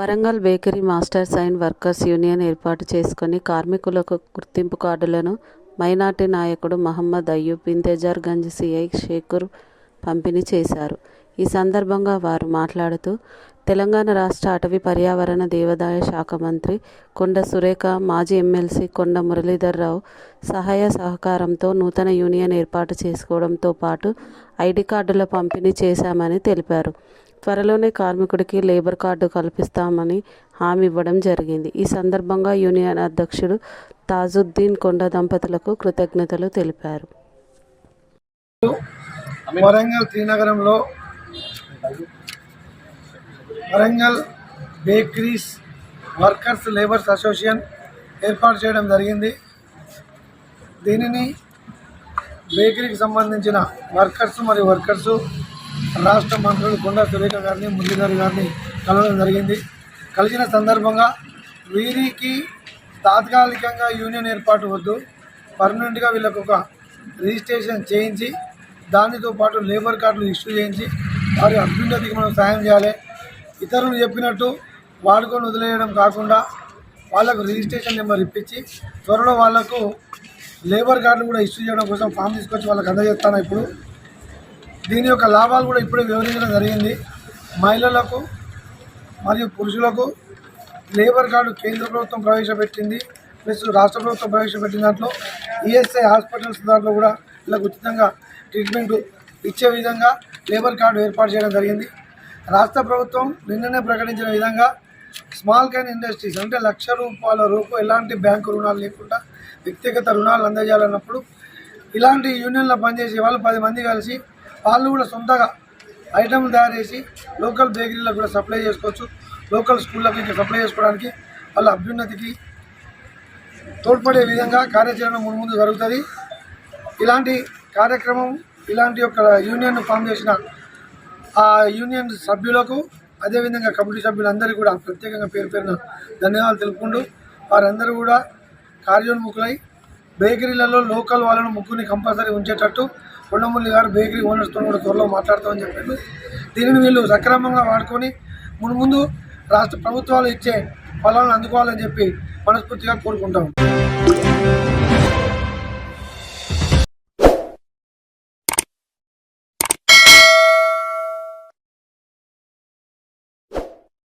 Warangal bakery masters and workers union ఏర్పాటు చేసుకుని కార్మికులకు గుర్తింపు కార్డులను మైనార్టీ నాయకుడు మహమ్మద్ అయ్యూబ్ ఇంతేజార్ గంజ్ సిఐ షేకూర్ పంపిణీ చేశారు. ఈ సందర్భంగా వారు మాట్లాడుతూ తెలంగాణ రాష్ట్ర అటవీ పర్యావరణ దేవాదాయ శాఖ మంత్రి కొండ సురేఖ మాజీ ఎమ్మెల్సీ కొండ మురళీధర్రావు సహాయ సహకారంతో నూతన యూనియన్ ఏర్పాటు చేసుకోవడంతో పాటు ఐడి కార్డుల పంపిణీ చేశామని తెలిపారు. త్వరలోనే కార్మికుడికి లేబర్ కార్డు కల్పిస్తామని హామీ ఇవ్వడం జరిగింది. ఈ సందర్భంగా యూనియన్ అధ్యక్షుడు తాజుద్దీన్ కొండ దంపతులకు కృతజ్ఞతలు తెలిపారు. Warangal శ్రీనగరంలో Warangal bakeries workers labours association ఏర్పాటు చేయడం జరిగింది. దీనిని బేకరీకి సంబంధించిన వర్కర్స్ మరియు వర్కర్స్ రాష్ట్ర మంత్రులు కొండా సురేఖ గారిని మురళీధర్ గారిని కలవడం జరిగింది. కలిసిన సందర్భంగా వీరికి తాత్కాలికంగా యూనియన్ ఏర్పాటు వద్దు పర్మనెంట్గా వీళ్ళకు ఒక రిజిస్ట్రేషన్ చేయించి దానితో పాటు లేబర్ కార్డులు ఇష్యూ చేయించి వారి అభ్యున్నతికి మనం సాయం చేయాలి. ఇతరులు చెప్పినట్టు వాడుకొని వదిలేయడం కాకుండా వాళ్ళకు రిజిస్ట్రేషన్ నెంబర్ ఇప్పించి త్వరలో వాళ్ళకు లేబర్ కార్డులు కూడా ఇష్యూ చేయడం కోసం ఫామ్ తీసుకొచ్చి వాళ్ళకి అందజేస్తాను ఇప్పుడు. దీని యొక్క లాభాలు కూడా ఇప్పుడే వివరించడం జరిగింది. మహిళలకు మరియు పురుషులకు లేబర్ కార్డు కేంద్ర ప్రభుత్వం ప్రవేశపెట్టింది. ప్లస్ రాష్ట్ర ప్రభుత్వం ప్రవేశపెట్టిన దాంట్లో ఈఎస్ఐ హాస్పిటల్స్ దాంట్లో కూడా వీళ్ళకి ఉచితంగా ట్రీట్మెంట్ ఇచ్చే విధంగా లేబర్ కార్డు ఏర్పాటు చేయడం జరిగింది. రాష్ట్ర ప్రభుత్వం నిన్ననే ప్రకటించిన విధంగా స్మాల్ క్యాన్ ఇండస్ట్రీస్ అంటే లక్ష రూపాయల రూపు ఎలాంటి బ్యాంకు రుణాలు లేకుండా వ్యక్తిగత రుణాలు అందజేయాలన్నప్పుడు ఇలాంటి యూనియన్లో పనిచేసే వాళ్ళు పది మంది కలిసి వాళ్ళు కూడా సొంతగా ఐటమ్ తయారు చేసి లోకల్ బేకరీలకు కూడా సప్లై చేసుకోవచ్చు. లోకల్ స్కూళ్ళకి ఇంకా సప్లై చేసుకోవడానికి వాళ్ళ అభ్యున్నతికి తోడ్పడే విధంగా కార్యాచరణ ముందు ముందు జరుగుతుంది. ఇలాంటి కార్యక్రమం ఇలాంటి యొక్క యూనియన్ ఫామ్ చేసిన ఆ యూనియన్ సభ్యులకు అదేవిధంగా కమిటీ సభ్యులందరికీ కూడా ప్రత్యేకంగా పేరు పేరున ధన్యవాదాలు తెలుపుకుంటూ వారందరూ కూడా కార్యోన్ముఖులై బేకరీలలో లోకల్ వాళ్ళను ముగ్గురిని కంపల్సరీ ఉంచేటట్టు కొండముల్లి గారు బేకరీ ఓనర్స్తో కూడా త్వరలో మాట్లాడతామని చెప్పారు. దీనిని వీళ్ళు సక్రమంగా వాడుకొని ముందు ముందు రాష్ట్ర ప్రభుత్వాలు ఇచ్చే ఫలాలను అందుకోవాలని చెప్పి మనస్ఫూర్తిగా కోరుకుంటాం